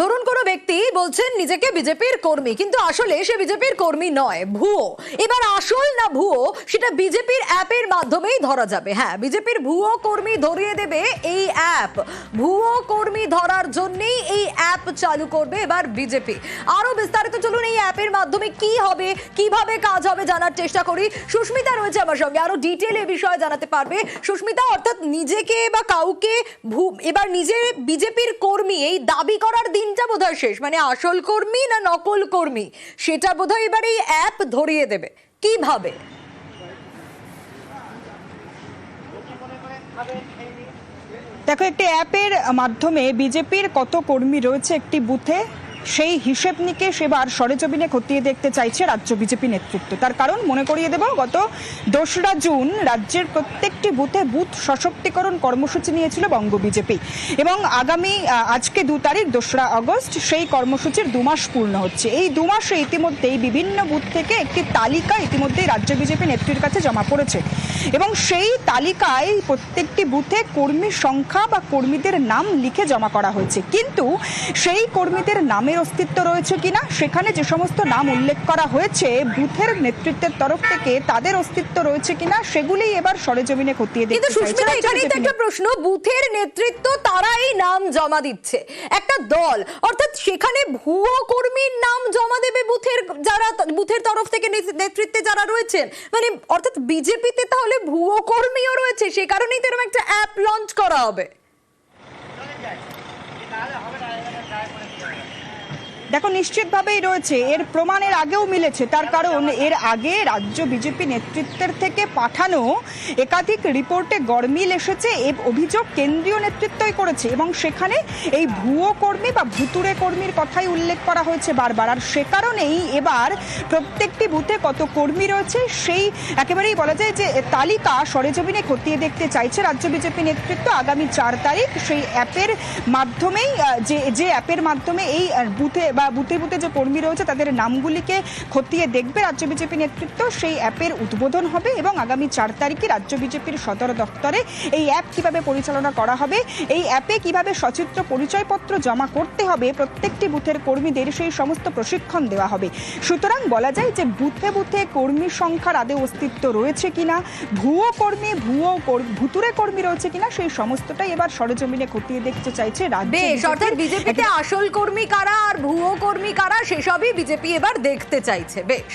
ধরুন কোনো ব্যক্তি বলছেন নিজেকে বিজেপির কর্মী, কিন্তু আসলে সে বিজেপির কর্মী নয়, ভুয়ো। এবার আসল না ভুয়ো, সেটা বিজেপির অ্যাপের মাধ্যমেই ধরা যাবে। হ্যাঁ বিজেপির ভুয়ো কর্মী ধরিয়ে দেবে এই অ্যাপ। ভুয়ো কর্মী ধরার জন্যই এই অ্যাপ চালু করবে এবার বিজেপি। আরও বিস্তারিত চলুন এই অ্যাপের মাধ্যমে কি হবে, কীভাবে কাজ হবে জানার চেষ্টা করি। সুস্মিতা রয়েছে আমার সঙ্গে, আরও ডিটেল এ বিষয়ে জানাতে পারবে। সুস্মিতা, অর্থাৎ নিজেকে বা কাউকে এবার নিজে বিজেপির কর্মী এই দাবি করার দিনটা বোধহয় শেষ মানে আসল কর্মী না নকল কর্মী? সেটা বোধহয় এবার এই অ্যাপ ধরিয়ে দেবে। কীভাবে দেখো, একটি অ্যাপের মাধ্যমে বিজেপির কত কর্মী রয়েছে একটি বুথে সেই হিসেব নিকেশ এবার সরেজমিনে খতিয়ে দেখতে চাইছে রাজ্য বিজেপি নেতৃত্ব। তার কারণ মনে করিয়ে দেব, গত দোসরা জুন রাজ্যের প্রত্যেকটি বুথে বুথ সশক্তিকরণ কর্মসূচি নিয়েছিল বঙ্গ বিজেপি। এবং আগামী আজকে দু তারিখ, দোসরা আগস্ট, সেই কর্মসূচির দু মাস পূর্ণ হচ্ছে। এই দু মাসে ইতিমধ্যেই বিভিন্ন বুথ থেকে একটি তালিকা ইতিমধ্যেই রাজ্য বিজেপি নেত্রীর কাছে জমা পড়েছে। এবং সেই তালিকায় প্রত্যেকটি বুথে কর্মী সংখ্যা বা কর্মীদের নাম লিখে জমা করা হয়েছে। কিন্তু সেই কর্মীদের নামের অস্তিত্ব রয়েছে কিনা সেখানে যে সমস্ত নাম উল্লেখ করা হয়েছে বুথের নেতৃত্বের তরফ থেকে তাদের অস্তিত্ব রয়েছে কিনা সেগুলি এবার সরেজমিনে খতিয়ে কিন্তু দেখতে চাইছে সুস্মিতা এখানেই তো একটা প্রশ্ন বুথের নেতৃত্ব তারাই নাম জমা দিচ্ছে একটা দল অর্থাৎ সেখানে ভুয়ো কর্মীর নাম জমা দেবে বুথের যারা বুথের তরফ থেকে নেতৃত্বে যারা রয়েছেন মানে অর্থাৎ বিজেপিতে তাহলে ভুয়ো কর্মীও রয়েছে সে কারণেই তো এরকম একটা অ্যাপ লঞ্চ করা হবে। দেখো, নিশ্চিতভাবেই রয়েছে, এর প্রমাণের আগেও মিলেছে। তার কারণ, এর আগে রাজ্য বিজেপি নেতৃত্বের থেকে পাঠানো একাধিক রিপোর্টে গরমিল এসেছে অভিযোগ কেন্দ্রীয় নেতৃত্বই করেছে এবং সেখানে এই ভুয়ো কর্মী বা ভুতুরে কর্মীর কথাই উল্লেখ করা হয়েছে বারবার। আর সে কারণেই এবার প্রত্যেকটি বুথে কত কর্মী রয়েছে, সেই একেবারেই বলা যায় যে তালিকা সরেজমিনে খতিয়ে দেখতে চাইছে রাজ্য বিজেপি নেতৃত্ব আগামী চার তারিখ। সেই অ্যাপের মাধ্যমেই যে যে অ্যাপের মাধ্যমে এই বুথে বা বুথে বুথে যে কর্মী রয়েছে তাদের নামগুলিকে খতিয়ে দেখবে রাজ্য বিজেপি নেতৃত্ব। সেই অ্যাপের উদ্বোধন হবে এবং আগামী চার তারিখে রাজ্য বিজেপির সদর দপ্তরে এই অ্যাপ কীভাবে পরিচালনা করা হবে এই অ্যাপে কীভাবে সচিত্র পরিচয়পত্র জমা করতে হবে প্রত্যেকটি বুথের কর্মীদের সেই সমস্ত প্রশিক্ষণ দেওয়া হবে। সুতরাং বলা যায় যে বুথে বুথে কর্মী সংখ্যার আদে অস্তিত্ব রয়েছে কিনা ভুয়ো কর্মী ভুয়ো ভুতুরে কর্মী রয়েছে কিনা সেই সমস্তটাই এবার সরেজমিনে খতিয়ে দেখতে চাইছে রাজ্য অর্থাৎ বিজেপিতে আসল কর্মী কারা আর ভুয়ো কর্মী কারা সেসবই বিজেপি এবার দেখতে চাইছে বেশ।